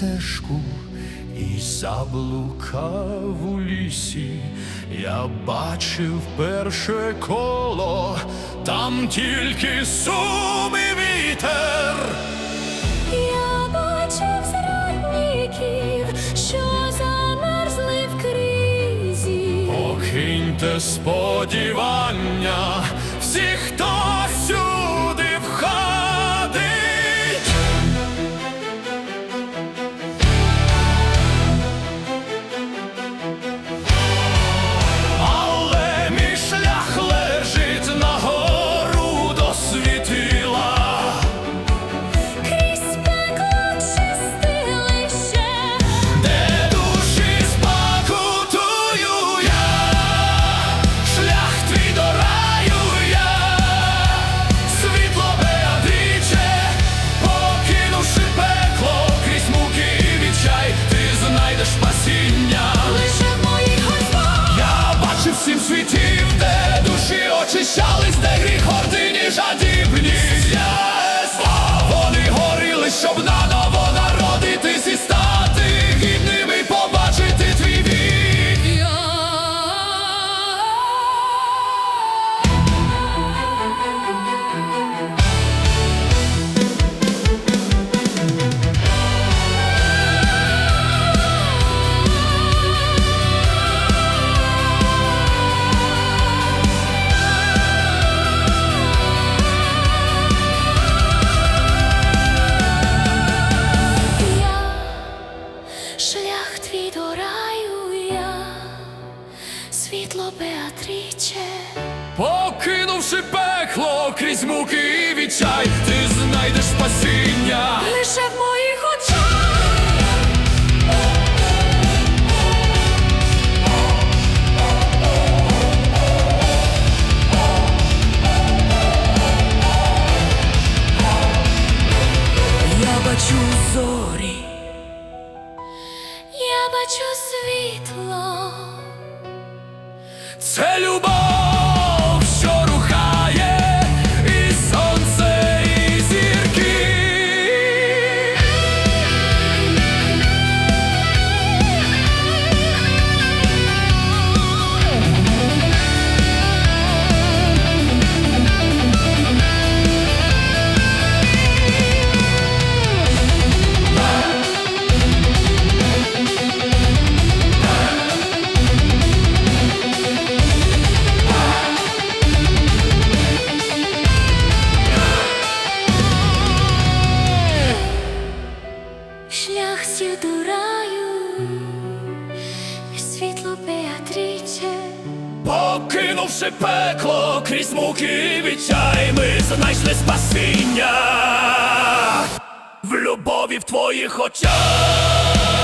стежку і заблукав у лісі. Я бачив перше коло, там тільки сум і вітер. Я бачив зрадників, що замерзли в кризі. Покиньте сподівання, світло Беатріче. Покинувши пекло крізь муки і відчай, ти знайдеш спасіння. Лише в моїх очах. Я бачу зорі, Я бачу світло. Це любов, Покинувши пекло крізь муки відчай, ми знайшли спасіння в любові в твоїх очах.